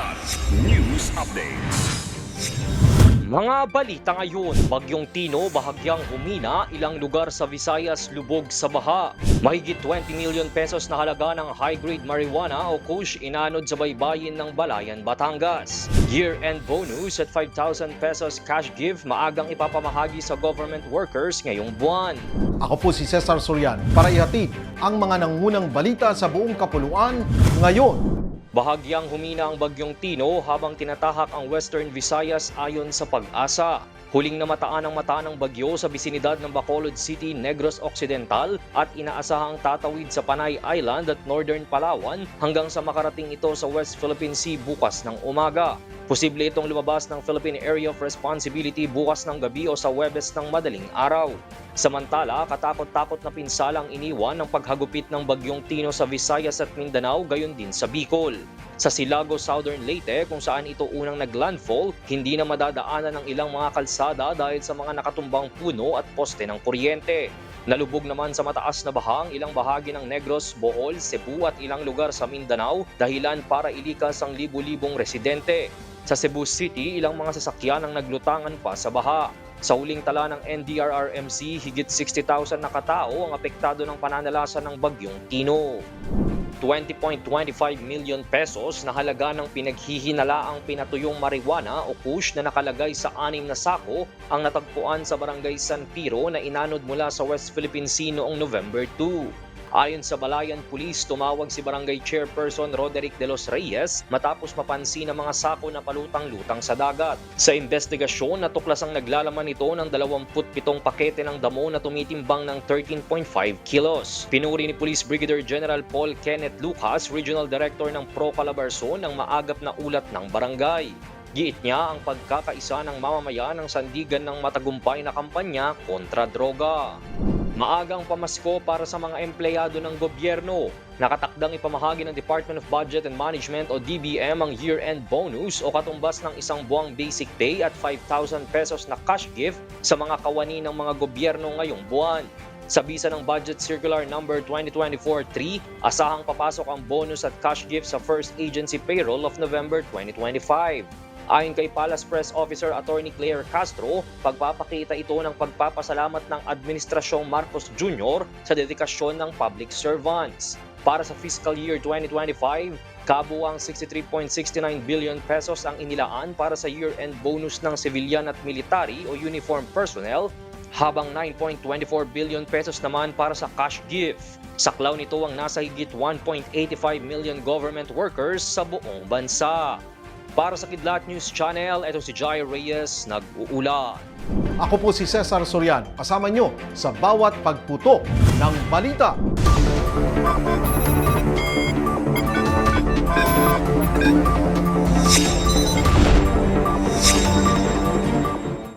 Kilat News Updates. Mga balita ngayon, Bagyong Tino bahagyang humina, ilang lugar sa Visayas lubog sa baha. Mahigit 20 million pesos na halaga ng high-grade marijuana o kush inanod sa baybayin ng Balayan, Batangas. Year-end bonus at 5,000 pesos cash gift maagang ipapamahagi sa government workers ngayong buwan. Ako po si Cesar Sorian para ihatid ang mga nangunang balita sa buong kapuluan ngayon. Bahagyang humina ang bagyong Tino habang tinatahak ang Western Visayas ayon sa pag-asa. Huling namataan ang mata ng bagyo sa bisinidad ng Bacolod City, Negros Occidental at inaasahang tatawid sa Panay Island at Northern Palawan hanggang sa makarating ito sa West Philippine Sea bukas ng umaga. Posible itong lumabas ng Philippine Area of Responsibility bukas ng gabi o sa Webes ng madaling araw. Samantala, katakot-takot na pinsalang iniwan ng paghagupit ng bagyong Tino sa Visayas at Mindanao gayon din sa Bicol. Sa Silago, Southern Leyte, kung saan ito unang naglandfall, hindi na madadaanan ng ilang mga kalsada dahil sa mga nakatumbang puno at poste ng kuryente. Nalubog naman sa mataas na bahang ilang bahagi ng Negros, Bohol, Cebu at ilang lugar sa Mindanao dahilan para ilikas ang libu-libong residente. Sa Cebu City, ilang mga sasakyan ang naglutangan pa sa baha. Sa huling tala ng NDRRMC, higit 60,000 na katao ang apektado ng pananalasa ng bagyong Tino. 20.25 million pesos na halaga ng pinaghihinalaang pinatuyong marijuana o kush na nakalagay sa anim na sako ang natagpuan sa barangay San Piro na inanod mula sa West Philippine Sea noong November 2. Ayon sa Balayan Police, tumawag si Barangay Chairperson Roderick De Los Reyes matapos mapansin ang mga sako na palutang-lutang sa dagat. Sa investigasyon, natuklas ang naglalaman nito ng 27 pakete ng damo na tumitimbang ng 13.5 kilos. Pinuri ni Police Brigadier General Paul Kenneth Lucas, Regional Director ng Pro Calabarzon, ang maagap na ulat ng barangay. Giit niya ang pagkakaisa ng mamamayan ng sandigan ng matagumpay na kampanya kontra droga. Maagang pamasko para sa mga empleyado ng gobyerno. Nakatakdang ipamahagi ng Department of Budget and Management o DBM ang year-end bonus o katumbas ng isang buwang basic pay at 5,000 pesos na cash gift sa mga kawani ng mga gobyerno ngayong buwan. Sa bisa ng Budget Circular Number 2024-3, asahang papasok ang bonus at cash gift sa first agency payroll of November 2025. Ayon kay Palace Press Officer Attorney Claire Castro, pagpapakita ito ng pagpapasalamat ng Administrasyong Marcos Jr. sa dedikasyon ng public servants. Para sa fiscal year 2025, kabuang 63.69 billion pesos ang inilaan para sa year-end bonus ng civilian at military o uniform personnel habang 9.24 billion pesos naman para sa cash gift. Saklaw nito ang nasa higit 1.85 million government workers sa buong bansa. Para sa Kidlat News Channel, ito si Jai Reyes, nag-uulan. Ako po si Cesar Sorian, kasama nyo sa bawat pagputo ng balita.